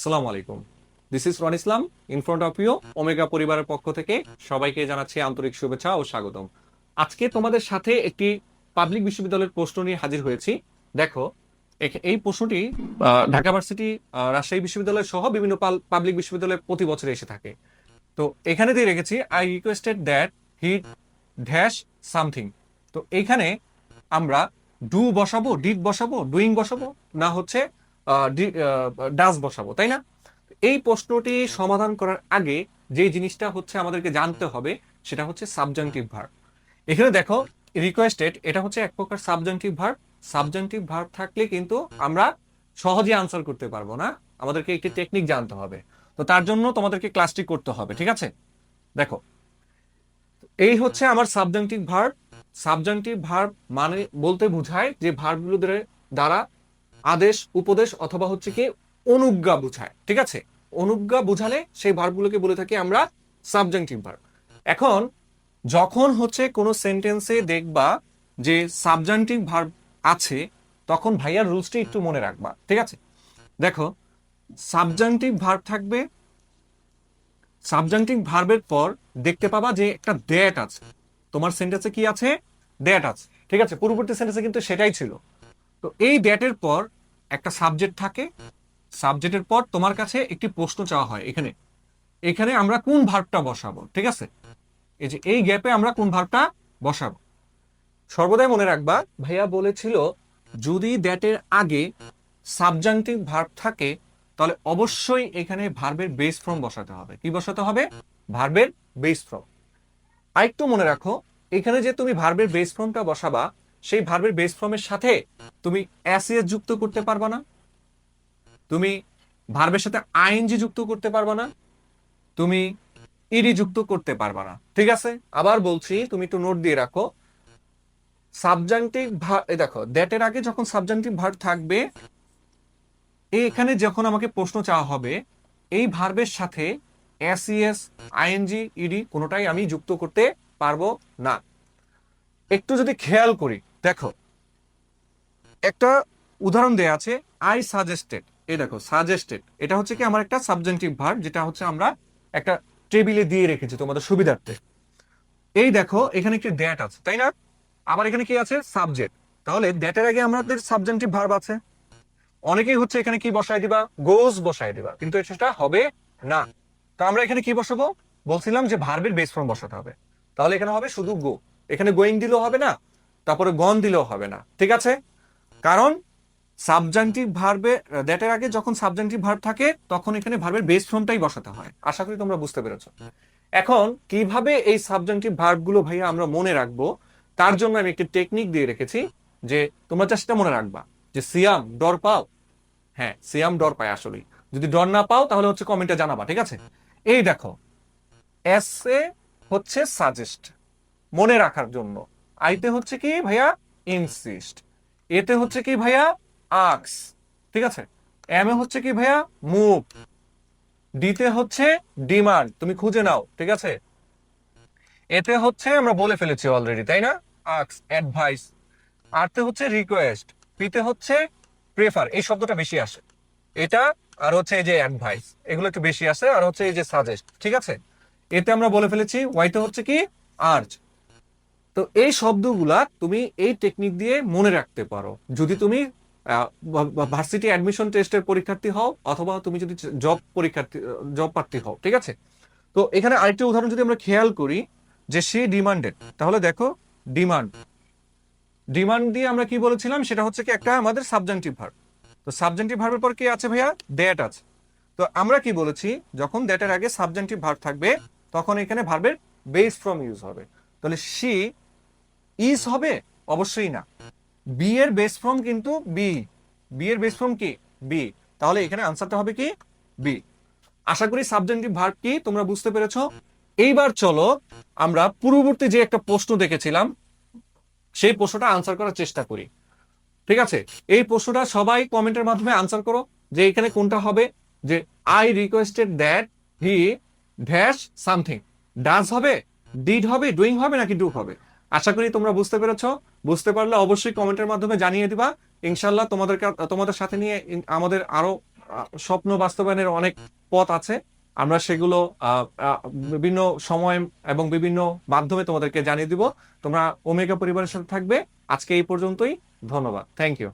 আসসালামু আলাইকুম। This is Ron Islam in front of you Omega পরিবারের পক্ষ থেকে সবাইকে জানাচ্ছি আন্তরিক শুভেচ্ছা ও স্বাগতম। আজকে তোমাদের সাথে একটি পাবলিক বিশ্ববিদ্যালয়ের প্রশ্ন নিয়ে হাজির হয়েছি। দেখো এই প্রশ্নটি ঢাকা ভার্সিটি রাজশাহী বিশ্ববিদ্যালয় সহ বিভিন্ন পাবলিক বিশ্ববিদ্যালয়ে প্রতি বছর এসে থাকে। তো এখানে দিয়ে রেখেছি I requested that he dash something তো এইখানে আমরা ডু বসাবো ডিড বসাবো ডুইং বসাবো, না হচ্ছে ডাস বসাবো, তাই না? এই প্রশ্নটি সমাধান করার আগে যে জিনিসটা হচ্ছে আমাদেরকে জানতে হবে, সেটা হচ্ছে সাবজাংটিভ ভার্ব এখানে দেখো রিকোয়েস্টেড এটা হচ্ছে এক প্রকার সাবজাংটিভ ভার্ব সাবজাংটিভ ভার্ব থাকলে কিন্তু আমরা সহজে আনসার করতে পারব না। আমাদেরকে একটি টেকনিক জানতে হবে। তো তার জন্য তোমাদেরকে ক্লাসটি করতে হবে, ঠিক আছে? দেখো, এই হচ্ছে আমার সাবজাংটিভ ভার্ব সাবজাংটিভ ভার্ব মানে বলতে বোঝায় যে ভার্বগুলো দ্বারা আদেশ, উপদেশ অথবা হচ্ছে কি অনুজ্ঞা বুঝায়, ঠিক আছে? অনুজ্ঞা বুঝালে সেই ভার্বগুলোকে বলে থাকি আমরা সাবজাংটিভ ভার্ব। এখন যখন হচ্ছে কোনো সেন্টেন্সে দেখবা যে সাবজাংটিভ ভার্ব আছে, তখন ভাইয়ার রুলসটি একটু মনে রাখবা, ঠিক আছে? দেখো, সাবজাংটিভ ভার্ব থাকবে, সাবজাংটিভ ভার্বের পর দেখতে পাবা যে একটা দ্যাট আছে। তোমার সেন্টেন্সে কি আছে? দ্যাট আছে, ঠিক আছে? পূর্ববর্তী সেন্টেন্সে কিন্তু সেটাই ছিল। তো এই দ্যাটের পর একটা সাবজেক্ট থাকে সাবজেক্টের পর তোমার কাছে একটি প্রশ্ন চাওয়া হয়, এখানে। এখানে আমরা কোন ভার্বটা বসাবো, ঠিক আছে? এই যে এই গ্যাপে আমরা কোন ভার্বটা বসাবো? সর্বদাই মনে রাখবা, ভাইয়া বলেছিল, যদি দ্যাটের আগে সাবজাংটিভ ভার্ব থাকে, তাহলে অবশ্যই এখানে ভার্বের বেস ফর্ম বসাতে হবে। কি বসাতে হবে? ভার্বের বেস ফর্ম আরেকটু মনে রাখো, এখানে যে তুমি ভার্বের বেস ফর্মটা বসাবা সেই ভার্বের বেস ফর্মের সাথে তুমি অ্যাসিএস যুক্ত করতে পারবা না। তুমি ভার্বের সাথে আইএনজি যুক্ত করতে পারবা না। তুমি ইডি যুক্ত করতে পারবা না। ঠিক আছে? আবার বলছি, তুমি একটু নোট দিয়ে রাখো। সাবজাংটিভ দেখো দ্যাটের আগে যখন সাবজাংটিভ ভার্ব থাকবে এখানে যখন আমাকে প্রশ্ন চাওয়া হবে, এই ভার্বের সাথে এসইএস আইএনজি ইডি কোনোটাই আমি যুক্ত করতে পারব না। একটু যদি খেয়াল করি দেখো, একটা উদাহরণ দেয়া আছে আই সাজেস্টেড এই দেখো সাজেস্টেড এটা হচ্ছে কি আমার একটা সাবজেক্টিভ ভার্ব যেটা হচ্ছে আমরা একটা টেবিলে দিয়ে রেখেছি তোমাদের সুবিধার্থে। এই দেখো, এখানে একটি দ্যাট আছে, তাই না? আবার এখানে কি আছে? সাবজেক্ট তাহলে দ্যাটের আগে আমাদের সাবজেন্টিভ ভার্ব আছে। অনেকেই হচ্ছে এখানে কি বসায় দিবা? গোজ বসায় দিবা, কিন্তু সেটা হবে না। তো আমরা এখানে কি বসাবো? বলছিলাম যে ভার্বের বেস ফর্ম বসাতে হবে। তাহলে এখানে হবে শুধু গো এখানে গোয়িং দিলেও হবে না তারপরে গন দিলেও হবে না। ঠিক আছে? কারণ সাবজাংটিভ ভার্বে দ্যাটের আগে যখন সাবজাংটিভ ভার্ব থাকে, তখন এখানে ভার্বের বেস ফর্মটাই বসাতে হয়। আশা করি তোমরা বুঝতে পেরেছ। এখন কীভাবে এই সাবজাংটিভ ভার্বগুলো ভাইয়া আমরা মনে রাখব, তার জন্য আমি একটি টেকনিক দিয়ে রেখেছি যে তোমরা চেষ্টা মনে রাখবা যে সিয়াম ডর পাও। হ্যাঁ সিয়াম ডর পায় আসলেই। যদি ডর না পাও, তাহলে হচ্ছে কমেন্টে জানাবা, ঠিক আছে? এই দেখো এস এ হচ্ছে সাজেস্ট মনে রাখার জন্য। আইতে হচ্ছে কি ভাইয়া? ইনসিস্ট। এতে হচ্ছে কি ভাইয়া? আক্স। ঠিক আছে? এম এ হচ্ছে কি ভাইয়া? মুভ। ডিতে হচ্ছে ডিমান্ড। তুমি খুঁজে নাও, ঠিক আছে? এতে হচ্ছে আমরা বলে ফেলেছি অলরেডি তাই না? আক্স, অ্যাডভাইস। আরতে হচ্ছে রিকোয়েস্ট। পিতে হচ্ছে প্রেফার। এই শব্দটা বেশি আসে। এটা, আর হচ্ছে এই যে অ্যাডভাইস। এগুলো একটু বেশি আসে, আর হচ্ছে এই যে সাজেস্ট। ঠিক আছে? এতে আমরা বলে ফেলেছি, ওয়াইতে হচ্ছে কি? আর্জ তো এই শব্দগুলা তুমি এই টেকনিক দিয়ে মনে রাখতে পারো। যদি তুমি ভার্সিটি অ্যাডমিশন টেস্টের পরীক্ষার্থী হও অথবা তুমি যদি জব পরীক্ষার্থী জব প্রার্থী হও, ঠিক আছে? তো এখানে আরেকটি উদাহরণ যদি আমরা খেয়াল করি যে সে ডিমান্ডেড তাহলে দেখো ডিমান্ড ডিমান্ড দিয়ে আমরা কি বলেছিলাম? সেটা হচ্ছে কি একটা আমাদের সাবজেন্টিভ ভার্ব তো সাবজেন্টিভ ভার্বের পর কি আছে ভাইয়া? দ্যাট আছে। তো আমরা কি বলেছি? যখন দ্যাটের আগে সাবজেন্টিভ ভার্ব থাকবে, তখন এখানে ভার্বের বেস ফ্রম ইউজ হবে। তাহলে সি ইজ হবে? অবশ্যই না। বি এর বেস ফর্ম কিন্তু বি বি এর বেস ফর্ম কি? বি তাহলে এখানে আনসারটা হবে কি? বি আশা করি সাবজেক্টিভ ভার্ব কি? তোমরা বুঝতে পেরেছ? এইবার চলো আমরা পূর্ববর্তী যে একটা প্রশ্ন দেখেছিলাম, সেই প্রশ্নটা আনসার করার চেষ্টা করি। ঠিক আছে? এই প্রশ্নটা সবাই কমেন্টের মাধ্যমে আনসার করো যে এখানে কোনটা হবে? যে I requested that he dash something does হবে? ডিড হবে ডুইং হবে নাকি ডু হবে? আশা করি তোমরা বুঝতে পেরেছ। বুঝতে পারলে অবশ্যই কমেন্টের মাধ্যমে জানিয়ে দিবা। ইনশাল্লাহ তোমাদের তোমাদের সাথে নিয়ে আমাদের আরও স্বপ্ন বাস্তবায়নের অনেক পথ আছে। আমরা সেগুলো বিভিন্ন সময় এবং বিভিন্ন মাধ্যমে তোমাদেরকে জানিয়ে দিব। তোমরা ওমেগা পরিবারের সাথে থাকবে। আজকে এই পর্যন্তই। ধন্যবাদ। Thank you